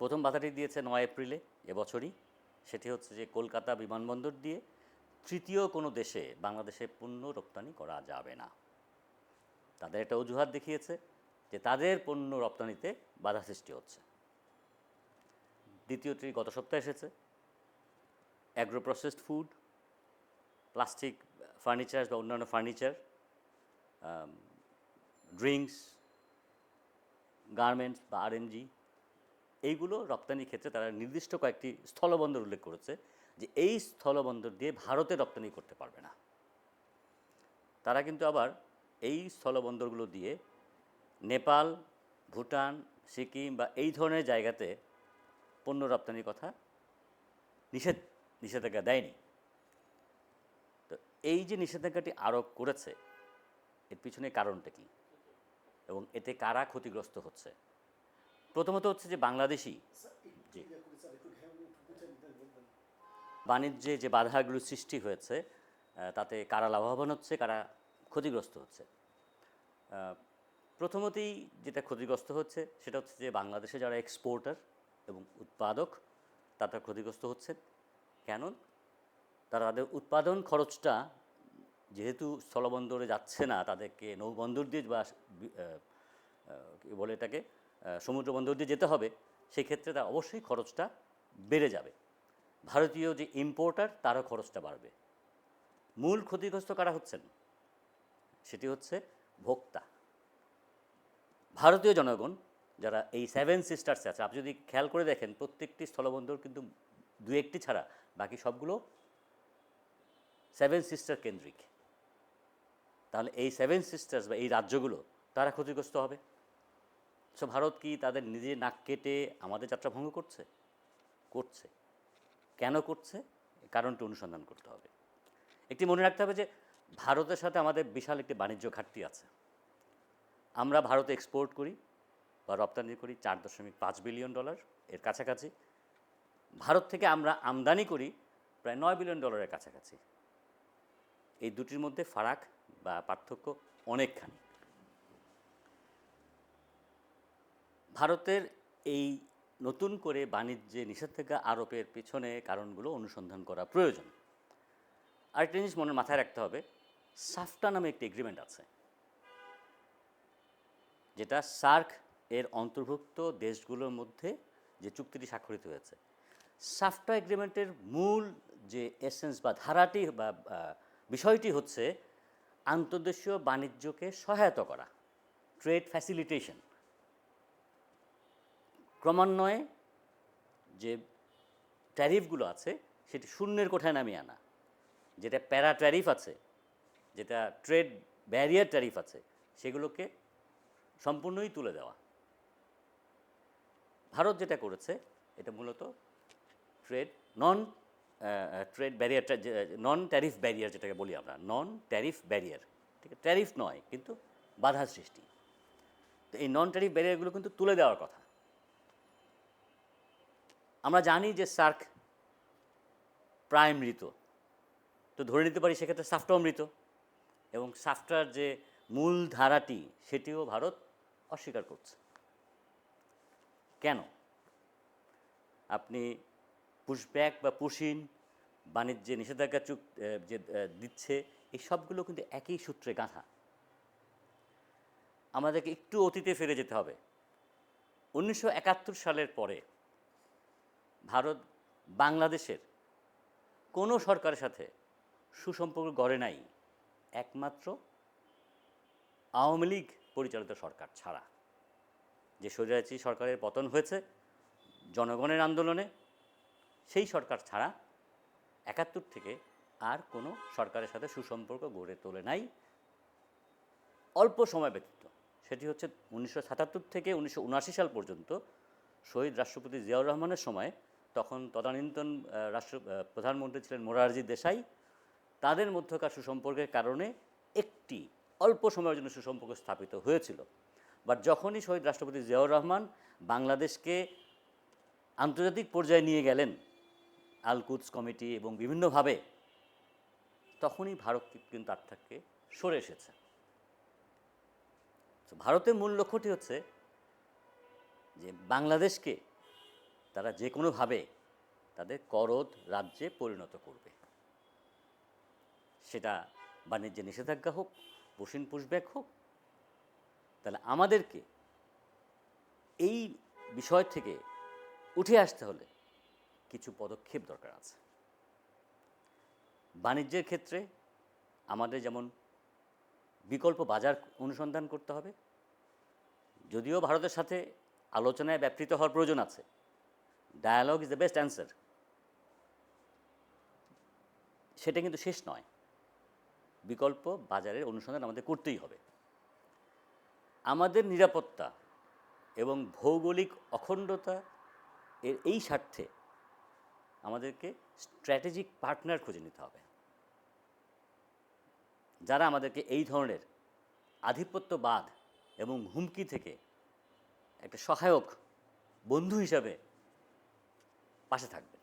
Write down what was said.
প্রথম বাধাটি দিয়েছে নয় এপ্রিলে এবছরই। সেটি হচ্ছে যে কলকাতা বিমানবন্দর দিয়ে তৃতীয় কোনো দেশে বাংলাদেশে পণ্য রপ্তানি করা যাবে না। তাদের একটা অজুহাত দেখিয়েছে যে তাদের পণ্য রপ্তানিতে বাধা সৃষ্টি হচ্ছে। দ্বিতীয়টি গত সপ্তাহে এসেছে। Agro processed food plastic furniture বা অন্যান্য ফার্নিচার ড্রিঙ্কস গার্মেন্টস বা আরএনজি এইগুলো রপ্তানির ক্ষেত্রে তারা নির্দিষ্ট কয়েকটি স্থলবন্দর উল্লেখ করেছে যে এই স্থলবন্দর দিয়ে ভারতে রপ্তানি করতে পারবে না। তারা কিন্তু আবার এই স্থলবন্দরগুলো দিয়ে নেপাল, ভুটান, সিকিম বা এই ধরনের জায়গাতে পণ্য রপ্তানির কথা নিষেধ, নিষেধাজ্ঞা দেয়নি। তো এই যে নিষেধাজ্ঞাটি আরোপ করেছে, এর পিছনে কারণটা কি? এবং এতে কারা ক্ষতিগ্রস্ত হচ্ছে? প্রথমত হচ্ছে যে বাংলাদেশি বাণিজ্যে যে বাধাগুলো সৃষ্টি হয়েছে তাতে কারা লাভবান হচ্ছে, কারা ক্ষতিগ্রস্ত হচ্ছে। প্রথমতেই যেটা ক্ষতিগ্রস্ত হচ্ছে, সেটা হচ্ছে যে বাংলাদেশে যারা এক্সপোর্টার এবং উৎপাদক, তারা ক্ষতিগ্রস্ত হচ্ছে। কেন? তারা তাদের উৎপাদন খরচটা যেহেতু স্থলবন্দরে যাচ্ছে না, তাদেরকে নৌবন্দর দিয়ে বা বলে এটাকে সমুদ্র বন্দর দিয়ে যেতে হবে সেই ক্ষেত্রে তার অবশ্যই খরচটা বেড়ে যাবে। ভারতীয় যে ইম্পোর্টার তারও খরচটা বাড়বে। মূল ক্ষতিগ্রস্ত কারা হচ্ছেন? সেটি হচ্ছে ভোক্তা। ভারতীয় জনগণ, যারা এই সেভেন সিস্টার্সে আছে, আপনি যদি খেয়াল করে দেখেন, প্রত্যেকটি স্থলবন্দর কিন্তু দু একটি ছাড়া, বাকি সবগুলো সেভেন সিস্টার কেন্দ্রিক। তাহলে এই সেভেন সিস্টার্স বা এই রাজ্যগুলো, তারা ক্ষতিগ্রস্ত হবে? সো ভারত কি তাদের নিজে নাক কেটে আমাদের যাত্রা ভঙ্গ করছে? করছে। কেন করছে? কারণটি অনুসন্ধান করতে হবে। একটি মনে রাখতে হবে যে ভারতের সাথে আমাদের বিশাল একটি বাণিজ্য ঘাটতি আছে। আমরা ভারতে এক্সপোর্ট করি বা রপ্তানি করি চার দশমিক পাঁচ বিলিয়ন ডলার এর কাছাকাছি। ভারত থেকে আমরা আমদানি করি প্রায় নয় বিলিয়ন ডলারের কাছাকাছি। এই দুটির মধ্যে ফারাক বা পার্থক্য অনেকখানি। ভারতের এই নতুন করে বাণিজ্যে নিষেধাজ্ঞা আরোপের পিছনে কারণগুলো অনুসন্ধান করা প্রয়োজন। আরেকটা জিনিস মনে মাথায় রাখতে হবে, সাফটা নামে একটি এগ্রিমেন্ট আছে। যেটা সার্ক এর অন্তর্ভুক্ত দেশগুলোর মধ্যে যে চুক্তিটি স্বাক্ষরিত হয়েছে। সাফটা এগ্রিমেন্টের মূল যে এসেন্স বা ধারাটি বা বিষয়টি হচ্ছে আন্তর্দেশীয় বাণিজ্যকে সহায়তা করা ট্রেড ফ্যাসিলিটেশন ক্রমান্বয়ে যে ট্যারিফগুলো আছে, সেটি শূন্যের কোঠায় নামিয়ে আনা। যেটা প্যারা ট্যারিফ আছে, যেটা ট্রেড ব্যারিয়ার ট্যারিফ আছে, সেগুলোকে সম্পূর্ণই তুলে দেওয়া। ভারত যেটা করেছে, এটা মূলত trade non trade barrier non tariff barrier যেটাকে বলি আমরা, নন ট্যারিফ ব্যারিয়ার। ঠিক আছে, ট্যারিফ নয়, কিন্তু বাধা সৃষ্টি। তো এই নন ট্যারিফ ব্যারিয়ারগুলো কিন্তু তুলে দেওয়ার কথা। আমরা জানি যে সার্ক প্রায় মৃত। তো ধরে নিতে পারি সেক্ষেত্রে সাফটাও মৃত এবং সাফটার যে মূল ধারাটি সেটিও ভারত অস্বীকার করছে। কেন? আপনি পুশব্যাক বা পুশিন বাণিজ্যে নিষেধাজ্ঞা চুক যে দিচ্ছে, এই সবগুলো কিন্তু একই সূত্রে গাঁথা। আমাদেরকে একটু অতীতে ফিরে যেতে হবে। উনিশশো একাত্তর সালের পরে ভারত বাংলাদেশের কোনো সরকারের সাথে সুসম্পর্ক গড়ে নাই, একমাত্র আওয়ামী লীগ পরিচালিত সরকার ছাড়া। যে স্বৈরাচারী সরকারের পতন হয়েছে, জনগণের আন্দোলনে, সেই সরকার ছাড়া একাত্তর থেকে আর কোনো সরকারের সাথে সুসম্পর্ক গড়ে তোলে নাই। অল্প সময় ব্যতীত, সেটি হচ্ছে উনিশশো সাতাত্তর থেকে উনিশশো উনআশি সাল পর্যন্ত শহীদ রাষ্ট্রপতি জিয়াউর রহমানের সময় তখন তদানীন্তন রাষ্ট্র প্রধানমন্ত্রী ছিলেন মোরারজি দেশাই। তাদের মধ্যকার সুসম্পর্কের কারণে একটি অল্প সময়ের জন্য সুসম্পর্ক স্থাপিত হয়েছিল। বাট যখনই শহীদ রাষ্ট্রপতি জিয়াউর রহমান বাংলাদেশকে আন্তর্জাতিক পর্যায়ে নিয়ে গেলেন আলকুদস কমিটি এবং বিভিন্নভাবে, তখনই ভারত কিন্তু তার থেকে সরে এসেছে। ভারতের মূল লক্ষ্যটি হচ্ছে যে বাংলাদেশকে তারা যে কোনোভাবে তাদের করদ রাজ্যে পরিণত করবে। সেটা বাণিজ্যে নিষেধাজ্ঞা হোক, বসিন পুশব্যাক হোক, তাহলে আমাদেরকে এই বিষয় থেকে উঠে আসতে হলে কিছু পদক্ষেপ দরকার আছে। বাণিজ্যের ক্ষেত্রে আমাদের যেমন বিকল্প বাজার অনুসন্ধান করতে হবে, যদিও ভারতের সাথে আলোচনায় ব্যাপৃত হওয়ার প্রয়োজন আছে। Dialogue is the best answer সেটা কিন্তু শেষ নয়। বিকল্প বাজারের অনুসন্ধান আমাদের করতেই হবে। আমাদের নিরাপত্তা এবং ভৌগোলিক অখণ্ডতা এর এই স্বার্থে আমাদেরকে স্ট্র্যাটেজিক পার্টনার খুঁজে নিতে হবে। যারা আমাদেরকে এই ধরনের আধিপত্যবাদ এবং হুমকি থেকে একটা সহায়ক বন্ধু হিসাবে পাশে থাকবে।